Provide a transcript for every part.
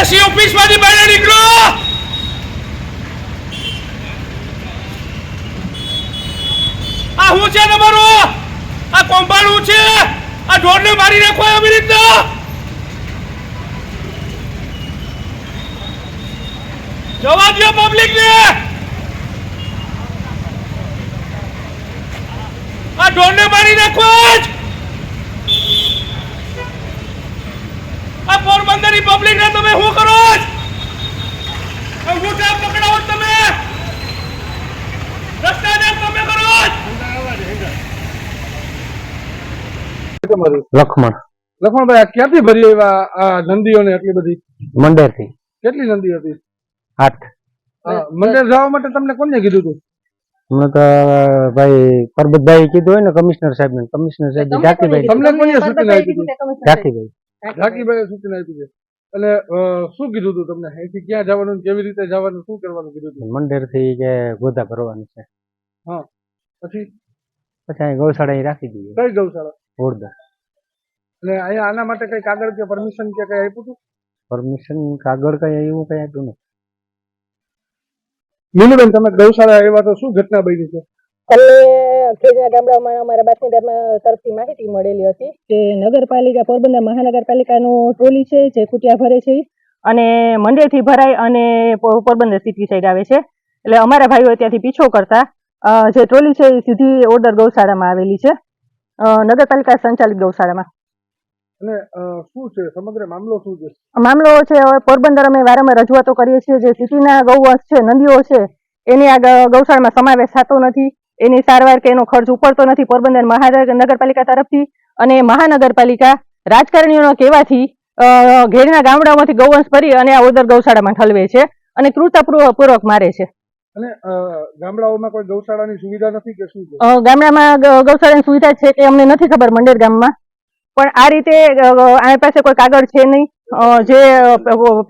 એસી ઓફિસમાંથી બહાર નીકળો! આ હું છે તમારું? આ કોમ્પાઉન્ડ છે? આ ઢોરને મારી નાખો એવી રીતના? જવા દો પબ્લિક ને આ ઢોરને મારી નાખો જ આ પોરબંદરની પબ્લિક ને તમે શું કરો છો? આ પકડાવો તમે? રસ્તા તમે કરો લખમણ. લખમણભાઈ આ ક્યાંથી ભરી આવ્યા આ નંદીઓને એટલી બધી? મંડેરથી કેટલી નંદી હતી? આઠ. મંદિર જવા માટે તમને કોને કીધું હતું અમે તો ભાઈ પરબતભાઈ કીધું હોય ને કમિશનર સાહેબ ને કમિશનર સાહેબ જાકીભાઈ તમને કોને સૂચના આપી ઝાકીભાઈએ સૂચના આપી છે. અને શું કીધું હતું તમને? અહીંથી ક્યાં જવાનું કેવી રીતે જવાનું શું કરવાનું કીધું હતું મંદિરથી કે ગોધા ભરવાનું છે. પછી? પછી અહીં ગૌશાળા અહીં રાખી દીધી. કઈ ગૌશાળા? હોડદા અને અહીંયા આના માટે કઈ કાગળ કે પરમિશન કે કઈ આપ્યું હતું પરમિશન કાગળ કઈ એવું કઈ આપ્યું નથી. મીનુબેન તમે ગૌશાળા આવ્યા તો શું ઘટના બની છે? અમને ખેડના ગામડામાં અમારા બાતમીદારમાં તરફથી માહિતી મળેલી હતી કે નગરપાલિકા પોરબંદર મહાનગરપાલિકાનું ટ્રોલી છે જે કુટિયા ભરે છે અને મંડેરથી ભરાય અને પોરબંદર સિટી સાઈડ આવે છે. એટલે અમારા ભાઈઓ ત્યાંથી પીછો કરતા જે ટ્રોલી છે એ સીધી ઓર્ડર ગૌશાળામાં આવેલી છે. નગરપાલિકા સંચાલિત ગૌશાળામાં. અને શું છે? સમગ્ર મામલો શું છે? મામલો છે હવે પોરબંદર અમે વારંવાર રજૂઆતો કરીએ છીએ જે સિટીના ગૌવંશ છે નદીઓ છે એની આ ગૌશાળામાં સમાવેશ થતો નથી. એની સારવાર કે એનો ખર્ચ ઉપડતો નથી. પોરબંદર મહાનગરપાલિકા નગરપાલિકા તરફથી અને મહાનગરપાલિકા રાજકારણીઓના કહેવાથી ઘેરના ગામડાઓમાંથી ગૌવંશ ભરી અને આ ઓદર ગૌશાળામાં ઠલવે છે અને ક્રૂરતાપૂર્વક મારે છે. અને ગામડાઓમાં કોઈ ગૌશાળાની સુવિધા નથી કે શું ગામડામાં ગૌશાળાની સુવિધા છે કે અમને નથી ખબર મંડેર ગામમાં. પણ આ રીતે આની પાસે કોઈ કાગળ છે નહીં. જે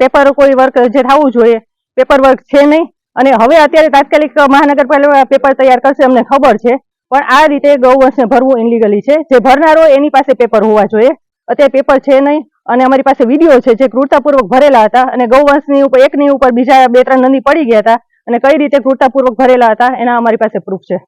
પેપર કોઈ વર્ક જે થવું જોઈએ પેપર વર્ક છે નહીં. અને હવે અત્યારે તાત્કાલિક મહાનગરપાલિકા પેપર તૈયાર કરશે, અમને ખબર છે. પણ આ રીતે ગૌવંશને ભરવું ઇનલીગલી છે. જે ભરનારો એની પાસે પેપર હોવા જોઈએ. અત્યારે પેપર છે નહીં, અને અમારી પાસે વીડિયો છે જે ક્રૂરતાપૂર્વક ભરેલા હતા અને ગૌવંશની ઉપર, એકની ઉપર બીજા બે ત્રણ નંદી પડી ગયા હતા અને કઈ રીતે ક્રૂરતાપૂર્વક ભરેલા હતા, એના અમારી પાસે પ્રૂફ છે.